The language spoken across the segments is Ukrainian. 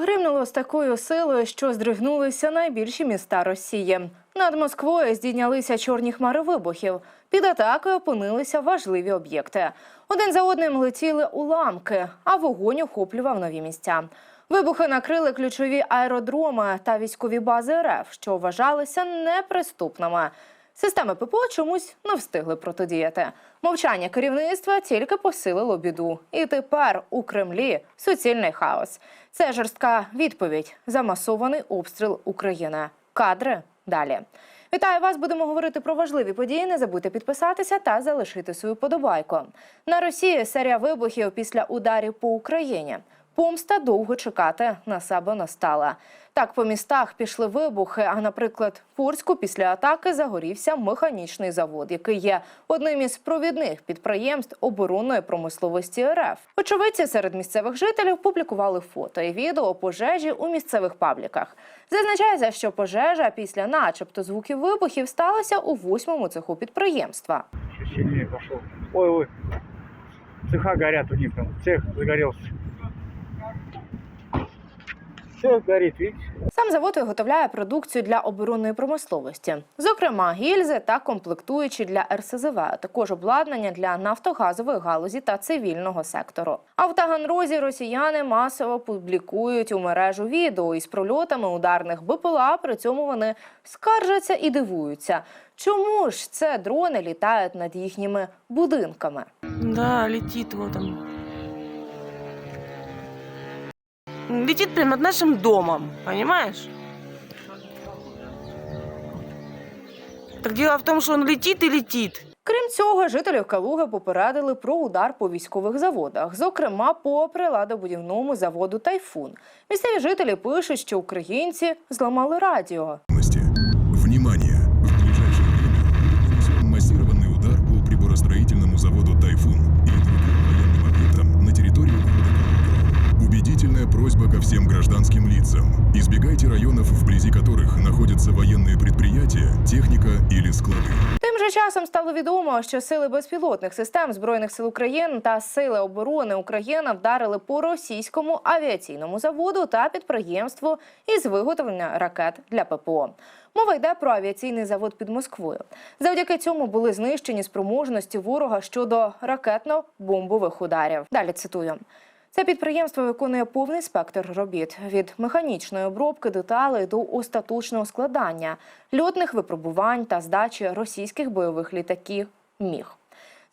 Гримнуло з такою силою, що здригнулися найбільші міста Росії. Над Москвою здійнялися чорні хмари вибухів. Під атакою опинилися важливі об'єкти. Один за одним летіли уламки, а вогонь охоплював нові місця. Вибухи накрили ключові аеродроми та військові бази РФ, що вважалися неприступними. Системи ППО чомусь не встигли протидіяти. Мовчання керівництва тільки посилило біду. І тепер у Кремлі суцільний хаос. Це жорстка відповідь за масований обстріл України. Кадри далі. Вітаю вас! Будемо говорити про важливі події. Не забудьте підписатися та залишити свою подобайку. На Росії серія вибухів після ударів по Україні. Помста довго чекати на себе не стала. Так по містах пішли вибухи. А, наприклад, в Курську після атаки загорівся механічний завод, який є одним із провідних підприємств оборонної промисловості РФ. Очевидці серед місцевих жителів публікували фото і відео пожежі у місцевих пабліках. Зазначається, що пожежа після, начебто, звуків вибухів сталася у восьмому цеху підприємства. Чуть сильнее пошел. Ой, ой. Цеха горят у них там. Цех загорелся. Все горит, видите? Сам завод виготовляє продукцію для оборонної промисловості, зокрема гільзи та комплектуючі для РСЗВ, а також обладнання для нафтогазової галузі та цивільного сектору. А в Таганрозі росіяни масово публікують у мережу відео із прольотами ударних БПЛА. При цьому вони скаржаться і дивуються, чому ж це дрони літають над їхніми будинками. Да, летит вот он. Летит прямо над нашим домом, понимаешь? Так дело в том, что он летит и летит. Крім цього, жителів Калуги попередили про удар по військових заводах, зокрема по приладобудівному заводу Тайфун. Місцеві жителі пишуть, що українці зламали радіо. Внимание! Калуга. Убедительная просьба ко всем гражданским лицам. Избегайте районов, вблизи которых находятся военные предприятия, техника или склады. Тим же часом стало відомо, що сили безпілотних систем збройних сил України та сили оборони України вдарили по російському авіаційному заводу та підприємству із виготовлення ракет для ППО. Мова йде про авіаційний завод під Москвою. Завдяки цьому були знищені спроможності ворога щодо ракетно-бомбових ударів. Далі цитую. Це підприємство виконує повний спектр робіт від механічної обробки деталей до остаточного складання, льотних випробувань та здачі російських бойових літаків міг.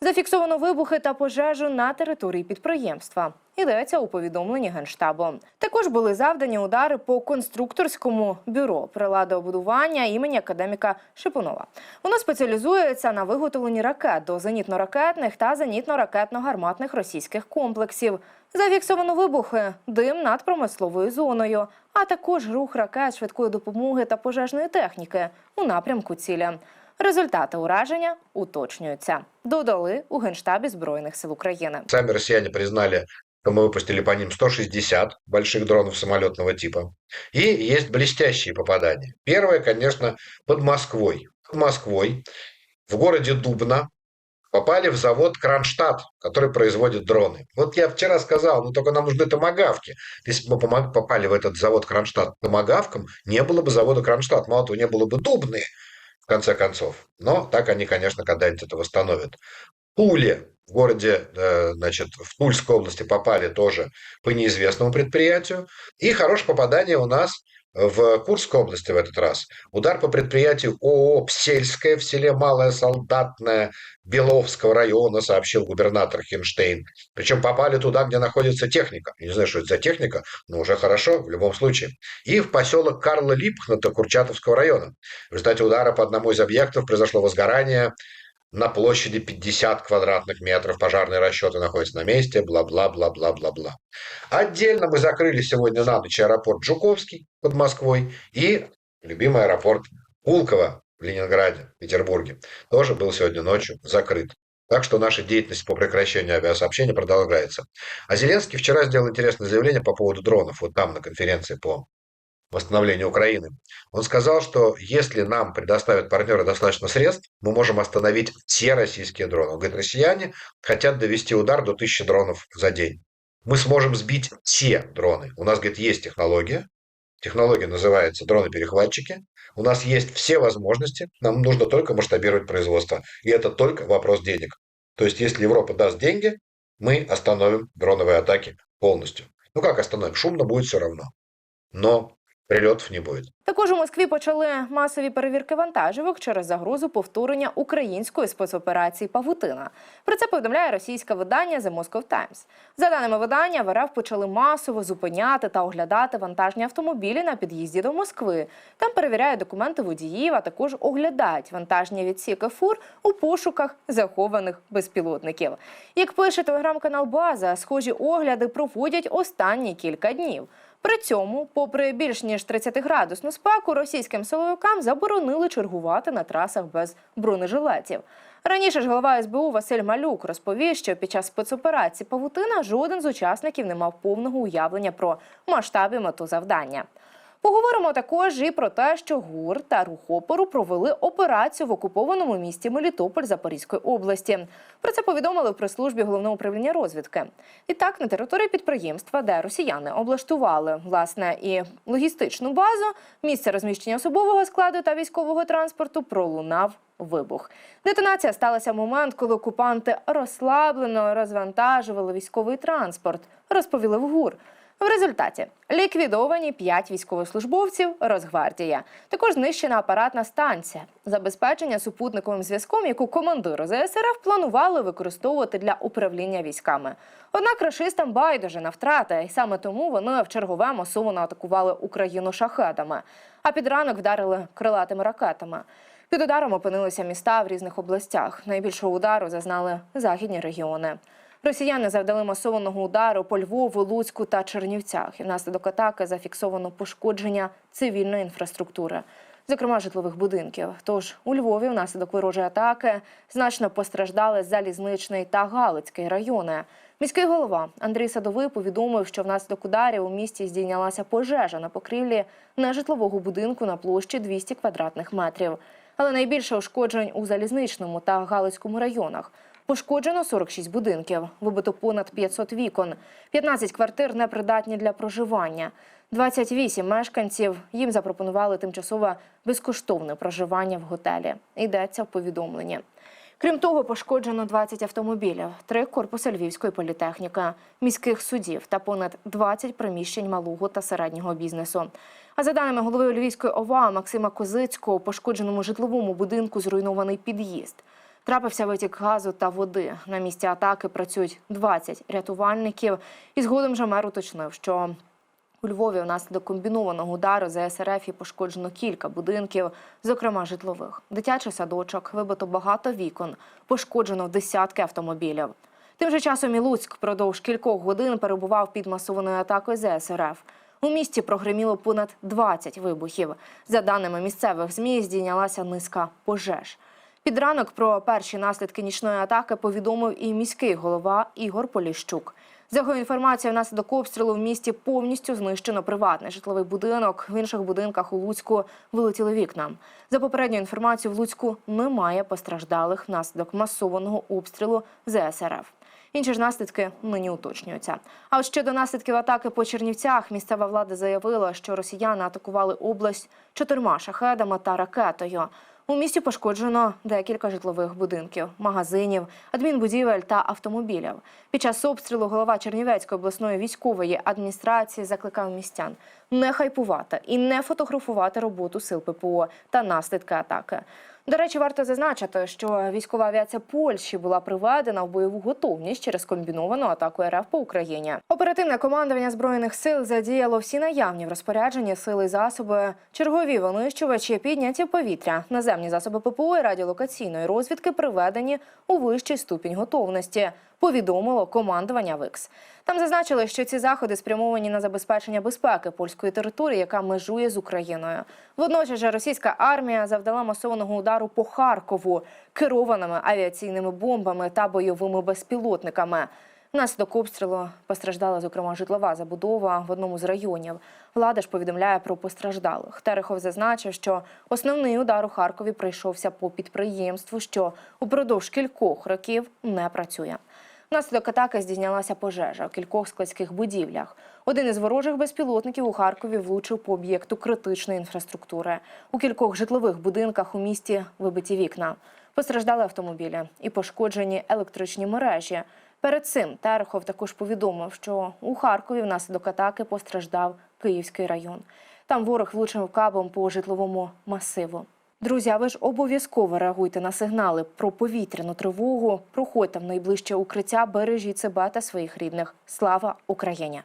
Зафіксовано вибухи та пожежу на території підприємства. Йдеться у повідомленні генштабу. Також були завдані удари по конструкторському бюро приладобудування імені академіка Шипунова. Воно спеціалізується на виготовленні ракет до зенітно-ракетних та зенітно-ракетно-гарматних російських комплексів. Зафіксовано вибухи, дим над промисловою зоною, а також рух ракет швидкої допомоги та пожежної техніки у напрямку цілі. Результати ураження уточнюються. Додали у генштабі збройних сил України. Сами россияне признали, что мы выпустили по ним 160 больших дронов самолетного типа. И есть блестящие попадания. Первое, конечно, под Москвой. Под Москвой, в городе Дубна, попали в завод Кронштадт, который производит дроны. Вот я вчера сказал, ну только нам нужны томогавки. Если бы мы попали в этот завод Кронштадт томогавком, не было бы завода Кронштадт. Мало того, не было бы Дубны, в конце концов. Но так они, конечно, когда-нибудь это восстановят. Пуле в городе, э, значит, в Тульской области попали тоже по неизвестному предприятию. И хорошее попадание у нас в Курской области в этот раз. Удар по предприятию ООО «Псельское» в селе Малое Солдатное Беловского района, сообщил губернатор Хинштейн. Причем попали туда, где находится техника. Не знаю, что это за техника, но уже хорошо в любом случае. И в поселок Карла Липхната Курчатовского района. В результате удара по одному из объектов произошло возгорание на площади 50 квадратных метров. Пожарные расчеты находятся на месте, бла-бла-бла-бла-бла-бла. Отдельно мы закрыли сегодня на ночь аэропорт Жуковский под Москвой и любимый аэропорт Пулково в Ленинграде, Петербурге. Тоже был сегодня ночью закрыт. Так что наша деятельность по прекращению авиасообщения продолжается. А Зеленский вчера сделал интересное заявление по поводу дронов, вот там на конференции по восстановлению Украины. Он сказал, что если нам предоставят партнеры достаточно средств, мы можем остановить все российские дроны. Он говорит, россияне хотят довести удар до 1000 дронов за день. мы сможем сбить те дроны. У нас, говорит, есть технология. Технология называется дроны-перехватчики. У нас есть все возможности. Нам нужно только масштабировать производство. И это только вопрос денег. То есть, если Европа даст деньги, мы остановим дроновые атаки полностью. Ну как остановим? Шумно будет все равно. Но прилетов не будет. Також у Москві почали масові перевірки вантажівок через загрозу повторення української спецоперації Павутина. Про це повідомляє російське видання The Moscow Times. За даними видання, в почали масово зупиняти та оглядати вантажні автомобілі на під'їзді до Москви. Там перевіряють документи водіїв, а також оглядають вантажні відсіки фур у пошуках захованих безпілотників. Як пише телеграм-канал База, схожі огляди проводять останні кілька днів. При цьому, попри більш ніж 30-градусну спеку, російським силовикам заборонили чергувати на трасах без бронежилетів. Раніше ж голова СБУ Василь Малюк розповів, що під час спецоперації Павутина жоден з учасників не мав повного уявлення про масштаби мету завдання. Поговоримо також і про те, що ГУР та рух опору провели операцію в окупованому місті Мелітополь Запорізької області. Про це повідомили в прес-службі головного управління розвідки. І так, на території підприємства, де росіяни облаштували власне і логістичну базу, місце розміщення особового складу та військового транспорту пролунав. Вибух детонація сталася в момент, коли окупанти розслаблено розвантажували військовий транспорт, розповіли в ГУР. В результаті ліквідовані 5 військовослужбовців Росгвардія. Також знищена апаратна станція, забезпечення супутниковим зв'язком, яку командири ЗСРФ планували використовувати для управління військами. Однак рашистам байдуже на втрати, і саме тому вони в чергове масово атакували Україну шахедами, а під ранок вдарили крилатими ракетами. Під ударом опинилися міста в різних областях. Найбільшого удару зазнали західні регіони. Росіяни завдали масованого удару по Львову, Луцьку та Чернівцях. І внаслідок атаки зафіксовано пошкодження цивільної інфраструктури, зокрема житлових будинків. Тож у Львові внаслідок ворожої атаки значно постраждали залізничний та Галицький райони. Міський голова Андрій Садовий повідомив, що внаслідок ударів у місті здійнялася пожежа на покрівлі нежитлового будинку на площі 200 квадратних метрів. Але найбільше ушкоджень у залізничному та Галицькому районах. Пошкоджено 46 будинків, вибито понад 500 вікон, 15 квартир непридатні для проживання. 28 мешканців їм запропонували тимчасове безкоштовне проживання в готелі. Йдеться в повідомленні. Крім того, пошкоджено 20 автомобілів, три корпуси Львівської політехніки, міських судів та понад 20 приміщень малого та середнього бізнесу. А за даними голови Львівської ОВА Максима Козицького, пошкодженому житловому будинку зруйнований під'їзд. Трапився витік газу та води. На місці атаки працюють 20 рятувальників. І згодом же мер уточнив, що у Львові внаслідок комбінованого удару за СРФ і пошкоджено кілька будинків, зокрема житлових. Дитячий садочок, вибито багато вікон, пошкоджено десятки автомобілів. Тим же часом і Луцьк впродовж кількох годин перебував під масованою атакою ЗСРФ. У місті прогреміло понад 20 вибухів. За даними місцевих ЗМІ, здійнялася низка пожеж. Під ранок про перші наслідки нічної атаки повідомив і міський голова Ігор Поліщук. За його інформацією, внаслідок обстрілу в місті повністю знищено приватний житловий будинок. В інших будинках у Луцьку вилетіли вікна. За попередньою інформацією, в Луцьку немає постраждалих внаслідок масованого обстрілу ЗСРФ. Інші ж наслідки нині уточнюються. А от щодо наслідків атаки по Чернівцях, місцева влада заявила, що росіяни атакували область чотирма шахедами та ракетою. У місті пошкоджено декілька житлових будинків, магазинів, адмінбудівель та автомобілів. Під час обстрілу голова Чернівецької обласної військової адміністрації закликав містян не хайпувати і не фотографувати роботу сил ППО та наслідки атаки. До речі, варто зазначити, що військова авіація Польщі була приведена в бойову готовність через комбіновану атаку РФ по Україні. Оперативне командування збройних сил задіяло всі наявні в розпорядженні сили засоби, чергові винищувачі підняті повітря, наземні засоби ППО і радіолокаційної розвідки приведені у вищий ступінь готовності. Повідомило командування ВИКС. Там зазначили, що ці заходи спрямовані на забезпечення безпеки польської території, яка межує з Україною. Водночас же російська армія завдала масованого удару по Харкову керованими авіаційними бомбами та бойовими безпілотниками. Внаслідок обстрілу постраждала, зокрема, житлова забудова в одному з районів. Влада ж повідомляє про постраждалих. Терехов зазначив, що основний удар у Харкові прийшовся по підприємству, що упродовж кількох років не працює. Внаслідок атаки здійнялася пожежа у кількох складських будівлях. Один із ворожих безпілотників у Харкові влучив по об'єкту критичної інфраструктури. У кількох житлових будинках у місті вибиті вікна. Постраждали автомобілі і пошкоджені електричні мережі. Перед цим Терехов також повідомив, що у Харкові внаслідок атаки постраждав Київський район. Там ворог влучив кабом по житловому масиву. Друзі, а ви ж обов'язково реагуйте на сигнали про повітряну тривогу. Проходьте в найближче укриття, бережіть себе та своїх рідних. Слава Україні!